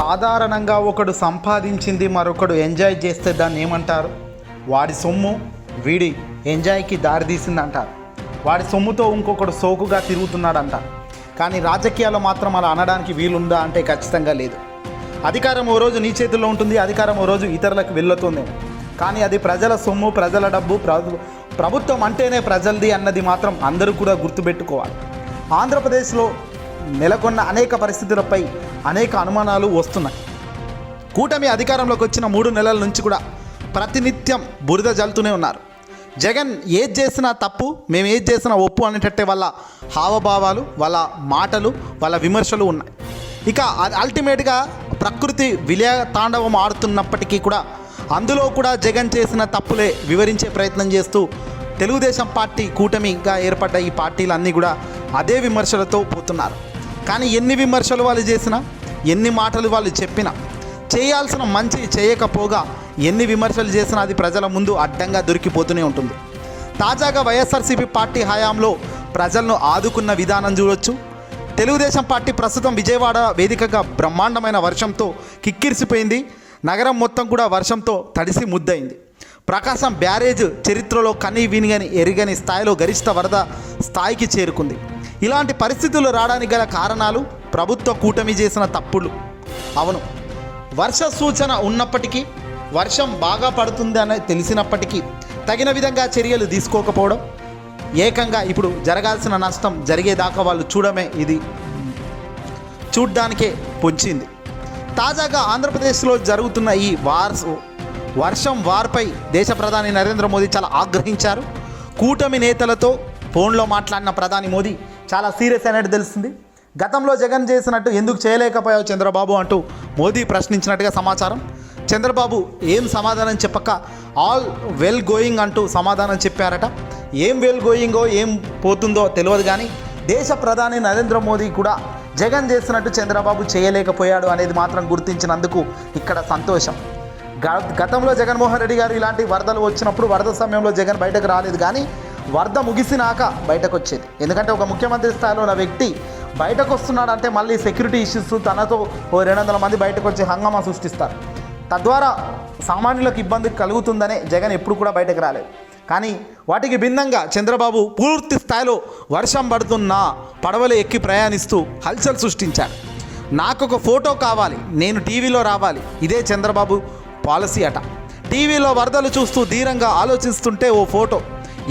సాధారణంగా ఒకడు సంపాదించింది మరొకడు ఎంజాయ్ చేస్తే దాన్ని ఏమంటారు? వాడి సొమ్ము వీడి ఎంజాయ్కి దారితీసిందంటారు వాడి సొమ్ముతో ఇంకొకడు సోకుగా తిరుగుతున్నాడంట. కానీ రాజకీయాల్లో మాత్రం అలా అనడానికి వీలుందా అంటే ఖచ్చితంగా లేదు. అధికారం ఓ రోజు నీ చేతుల్లో ఉంటుంది అధికారం ఓ రోజు ఇతరులకు వెళ్ళుతుంది. కానీ అది ప్రజల సొమ్ము ప్రజల డబ్బు ప్రభు ప్రభుత్వం అంటేనే ప్రజలది అన్నది మాత్రం అందరూ కూడా గుర్తుపెట్టుకోవాలి. ఆంధ్రప్రదేశ్లో నెలకొన్న అనేక పరిస్థితులపై అనేక అనుమానాలు వస్తున్నాయి. కూటమి అధికారంలోకి వచ్చిన మూడు నెలల నుంచి కూడా ప్రతినిత్యం బురద జల్లుతూనే ఉన్నారు. జగన్ ఏది చేసినా తప్పు మేము ఏది చేసినా ఒప్పు అనేటట్టే వాళ్ళ హావభావాలు వాళ్ళ మాటలు వాళ్ళ విమర్శలు ఉన్నాయి. ఇక అల్టిమేట్గా ప్రకృతి విలయ తాండవం ఆడుతున్నప్పటికీ కూడా అందులో కూడా జగన్ చేసిన తప్పులే వివరించే ప్రయత్నం చేస్తూ తెలుగుదేశం పార్టీ కూటమిగా ఏర్పడ్డ ఈ పార్టీలన్నీ కూడా అదే విమర్శలతో పోతున్నారు. కానీ ఎన్ని విమర్శలు వాళ్ళు చేసినా ఎన్ని మాటలు వాళ్ళు చెప్పినా చేయాల్సిన మంచి చేయకపోగా ఎన్ని విమర్శలు చేసినా అది ప్రజల ముందు అడ్డంగా దొరికిపోతూనే ఉంటుంది. తాజాగా వైఎస్ఆర్సీపీ పార్టీ హయాంలో ప్రజలను ఆదుకున్న విధానం చూడొచ్చు. తెలుగుదేశం పార్టీ ప్రస్తుతం విజయవాడ వేదికగా బ్రహ్మాండమైన వర్షంతో కిక్కిరిసిపోయింది. నగరం మొత్తం కూడా వర్షంతో తడిసి ముద్దయింది. ప్రకాశం బ్యారేజ్ చరిత్రలో కనీ వినిగని ఎరిగని స్థాయిలో గరిష్ట వరద స్థాయికి చేరుకుంది. ఇలాంటి పరిస్థితులు రావడానికి గల కారణాలు ప్రభుత్వ కూటమి చేసిన తప్పులు. అవును. వర్ష సూచన ఉన్నప్పటికీ వర్షం బాగా పడుతుంది అని తెలిసినప్పటికీ తగిన విధంగా చర్యలు తీసుకోకపోవడం ఏకంగా ఇప్పుడు జరగాల్సిన నష్టం జరిగేదాకా వాళ్ళు చూడమే ఇది చూడ్డానికే పొంచింది. తాజాగా ఆంధ్రప్రదేశ్లో జరుగుతున్న ఈ వార్స్ వర్షం వార్పై దేశ ప్రధాని నరేంద్ర మోదీ చాలా ఆగ్రహించారు. కూటమి నేతలతో ఫోన్లో మాట్లాడిన ప్రధాని మోదీ చాలా సీరియస్ అయినట్టు తెలిసింది గతంలో జగన్ చేసినట్టు ఎందుకు చేయలేకపోయావు చంద్రబాబు అంటూ మోదీ ప్రశ్నించినట్టుగా సమాచారం. చంద్రబాబు ఏం సమాధానం చెప్పక ఆల్ వెల్ గోయింగ్ అంటూ సమాధానం చెప్పారట. ఏం వెల్ గోయింగో ఏం పోతుందో తెలియదు కానీ దేశ ప్రధాని నరేంద్ర మోదీ కూడా జగన్ చేసినట్టు చంద్రబాబు చేయలేకపోయాడు అనేది మాత్రం గుర్తించినందుకు ఇక్కడ సంతోషం. గ- గతంలో జగన్మోహన్ రెడ్డి గారు ఇలాంటి వరదలు వచ్చినప్పుడు వరద సమయంలో జగన్ బయటకు రాలేదు కానీ వరద ముగిసినాక బయటకు వచ్చేది ఎందుకంటే ఒక ముఖ్యమంత్రి స్థాయిలో ఉన్న వ్యక్తి బయటకు వస్తున్నాడంటే మళ్ళీ సెక్యూరిటీ ఇష్యూస్ తనతో ఓ రెండు వందల మంది బయటకు వచ్చి హంగామా సృష్టిస్తారు. తద్వారా సామాన్యులకు ఇబ్బంది కలుగుతుందనే జగన్ ఎప్పుడు కూడా బయటకు రాలేదు. కానీ వాటికి భిన్నంగా చంద్రబాబు పూర్తి స్థాయిలో వర్షం పడుతున్నా పడవలు ఎక్కి ప్రయాణిస్తూ హల్చల్ సృష్టించాడు. నాకు ఒక ఫోటో కావాలి నేను టీవీలో రావాలి ఇదే చంద్రబాబు పాలసీ అట. టీవీలో వరదలు చూస్తూ ధీరంగా ఆలోచిస్తుంటే ఓ ఫోటో.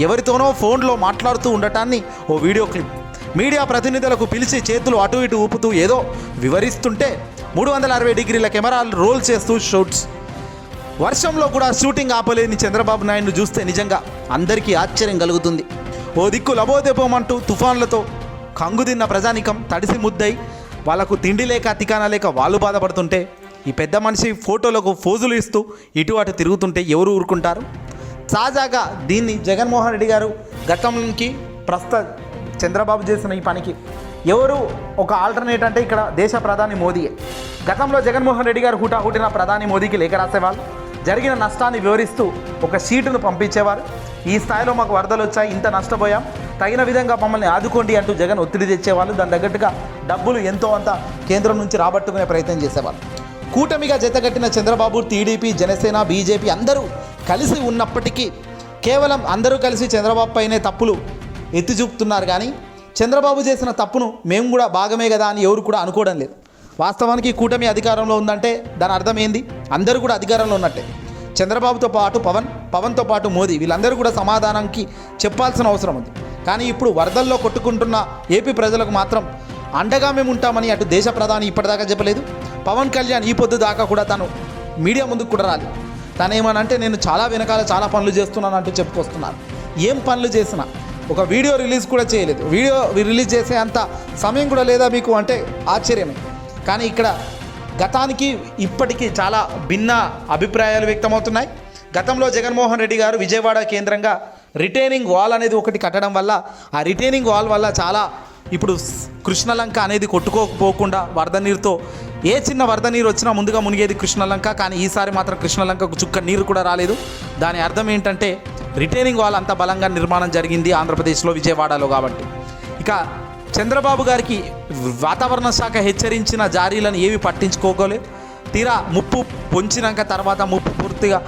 ఎవరితోనో ఫోన్లో మాట్లాడుతూ ఉండటాన్ని ఓ వీడియో క్లిప్. మీడియా ప్రతినిధులకు పిలిచి చేతులు అటు ఇటు ఊపుతూ ఏదో వివరిస్తుంటే మూడు వందల అరవై డిగ్రీల కెమెరాలు రోల్ చేస్తూ షూట్స్. వర్షంలో కూడా షూటింగ్ ఆపలేని చంద్రబాబు నాయుడు చూస్తే నిజంగా అందరికీ ఆశ్చర్యం కలుగుతుంది. ఓ దిక్కు లబోదెపోమంటూ తుఫాన్లతో కంగుదిన్న ప్రజానికం తడిసి ముద్దై వాళ్ళకు తిండి లేక తికానా లేక వాళ్ళు బాధపడుతుంటే ఈ పెద్ద మనిషి ఫోటోలకు ఫోజులు ఇస్తూ ఇటు అటు తిరుగుతుంటే ఎవరు ఊరుకుంటారు? తాజాగా దీన్ని జగన్మోహన్ రెడ్డి గారు గతంకి ప్రస్తుత చంద్రబాబు చేసిన ఈ పనికి. ఎవరు ఒక ఆల్టర్నేట్ అంటే ఇక్కడ దేశ ప్రధాని మోదీయే. గతంలో జగన్మోహన్ రెడ్డి గారు హుటాహుటిన ప్రధాని మోదీకి లేఖ రాసేవాళ్ళు. జరిగిన నష్టాన్ని వివరిస్తూ ఒక షీటును పంపించేవారు. ఈ స్థాయిలో మాకు వరదలు వచ్చాయి ఇంత నష్టపోయాం. తగిన విధంగా మమ్మల్ని ఆదుకోండి అంటూ జగన్ ఒత్తిడి తెచ్చేవాళ్ళు. దాని తగ్గట్టుగా డబ్బులు ఎంతో అంత కేంద్రం నుంచి రాబట్టుకునే ప్రయత్నం చేసేవాళ్ళు. కూటమిగా జతగట్టిన చంద్రబాబు టీడీపీ జనసేన బీజేపీ అందరూ కలిసి ఉన్నప్పటికీ కేవలం అందరూ కలిసి చంద్రబాబు పైనే తప్పులు ఎత్తి చూపుతున్నారు కానీ చంద్రబాబు చేసిన తప్పును మేము కూడా భాగమే కదా అని ఎవరు కూడా అనుకోవడం లేదు. వాస్తవానికి కూటమి అధికారంలో ఉందంటే దాని అర్థం ఏంది? అందరూ కూడా అధికారంలో ఉన్నట్టే. చంద్రబాబుతో పాటు పవన్ పవన్తో పాటు మోదీ వీళ్ళందరూ కూడా సమాధానానికి చెప్పాల్సిన అవసరం ఉంది. కానీ ఇప్పుడు వరదల్లో కొట్టుకుంటున్న ఏపీ ప్రజలకు మాత్రం అండగా మేము ఉంటామని అటు దేశ ప్రధాని ఇప్పటిదాకా చెప్పలేదు. పవన్ కళ్యాణ్ ఈ పొద్దు దాకా కూడా తను మీడియా ముందుకు కూడా రాలేదు. తను ఏమనంటే నేను చాలా వెనకాల చాలా పనులు చేస్తున్నాను అంటూ చెప్పుకొస్తున్నాను ఏం పనులు చేసినా ఒక వీడియో రిలీజ్ కూడా చేయలేదు. వీడియో రిలీజ్ చేసే అంత సమయం కూడా లేదా మీకు అంటే ఆశ్చర్యమే. కానీ ఇక్కడ గతానికి ఇప్పటికీ చాలా భిన్న అభిప్రాయాలు వ్యక్తమవుతున్నాయి. గతంలో జగన్మోహన్ రెడ్డి గారు విజయవాడ కేంద్రంగా రిటైనింగ్ వాల్ అనేది ఒకటి కట్టడం వల్ల ఆ రిటైనింగ్ వాల్ వల్ల చాలా ఇప్పుడు కృష్ణలంక అనేది కొట్టుకోకపోకుండా వరద నీరుతో ఏ చిన్న వరద నీరు వచ్చినా ముందుగా మునిగేది కృష్ణలంక కానీ ఈసారి మాత్రం కృష్ణలంకకు చుక్క నీరు కూడా రాలేదు. దాని అర్థం ఏంటంటే రిటైనింగ్ వాల్ అంత బలంగా నిర్మాణం జరిగింది ఆంధ్రప్రదేశ్లో విజయవాడలో కాబట్టి. ఇక చంద్రబాబు గారికి వాతావరణ శాఖ హెచ్చరించిన జారీలను ఏవి పట్టించుకోగలేదు తీరా ముప్పు పొంచినాక తర్వాత ముప్పు పూర్తిగా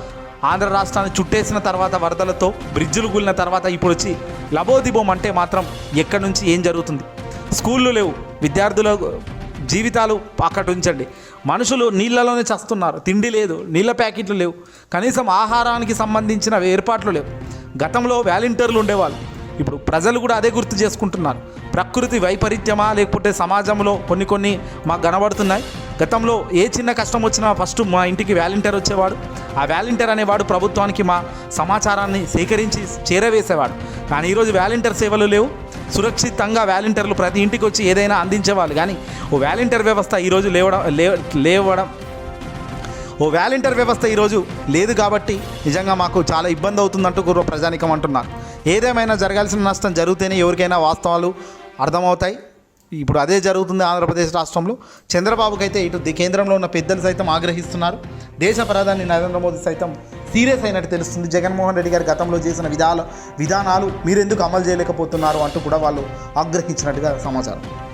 ఆంధ్ర రాష్ట్రాన్ని చుట్టేసిన తర్వాత వరదలతో బ్రిడ్జులు కూలిన తర్వాత ఇప్పుడు వచ్చి లబోదిబోం అంటే మాత్రం ఎక్కడి నుంచి ఏం జరుగుతుంది? స్కూళ్ళు లేవు విద్యార్థుల జీవితాలు అక్కడ ఉంచండి మనుషులు నీళ్ళలోనే చస్తున్నారు తిండి లేదు నీళ్ళ ప్యాకెట్లు లేవు కనీసం ఆహారానికి సంబంధించిన ఏర్పాట్లు లేవు. గతంలో వ్యాలంటీర్లు ఉండేవాళ్ళు ఇప్పుడు ప్రజలు కూడా అదే గుర్తు చేసుకుంటున్నారు. ప్రకృతి వైపరీత్యమా లేకపోతే సమాజంలో కొన్ని కొన్ని మాకు కనబడుతున్నాయి. గతంలో ఏ చిన్న కష్టం వచ్చినా ఫస్ట్ మా ఇంటికి వ్యాలంటీర్ వచ్చేవాడు. ఆ వాలంటీర్ అనేవాడు ప్రభుత్వానికి మా సమాచారాన్ని సేకరించి చేరవేసేవాడు. కానీ ఈరోజు వాలంటీర్ సేవలు లేవు. సురక్షితంగా వాలంటీర్లు ప్రతి ఇంటికి వచ్చి ఏదైనా అందించేవాళ్ళు. కానీ ఓ వాలంటీర్ వ్యవస్థ ఈరోజు లేవడం లే- లేవడం ఓ వాలంటీర్ వ్యవస్థ ఈరోజు లేదు కాబట్టి నిజంగా మాకు చాలా ఇబ్బంది అవుతుందంటూ కూడా ప్రజానికం అంటున్నారు. ఏదేమైనా జరగాల్సిన నష్టం జరిగితేనే ఎవరికైనా వాస్తవాలు అర్థమవుతాయి. ఇప్పుడు అదే జరుగుతుంది ఆంధ్రప్రదేశ్ రాష్ట్రంలో. చంద్రబాబుకి అయితే ఇటు కేంద్రంలో ఉన్న పెద్దలు సైతం ఆగ్రహిస్తున్నారు. దేశ ప్రధాని నరేంద్ర మోదీ సైతం సీరియస్ అయినట్టు తెలుస్తుంది. జగన్మోహన్ రెడ్డి గారు గతంలో చేసిన విధాల విధానాలు మీరు ఎందుకు అమలు చేయలేకపోతున్నారు అంటూ కూడా వాళ్ళు ఆగ్రహించినట్టుగా సమాచారం.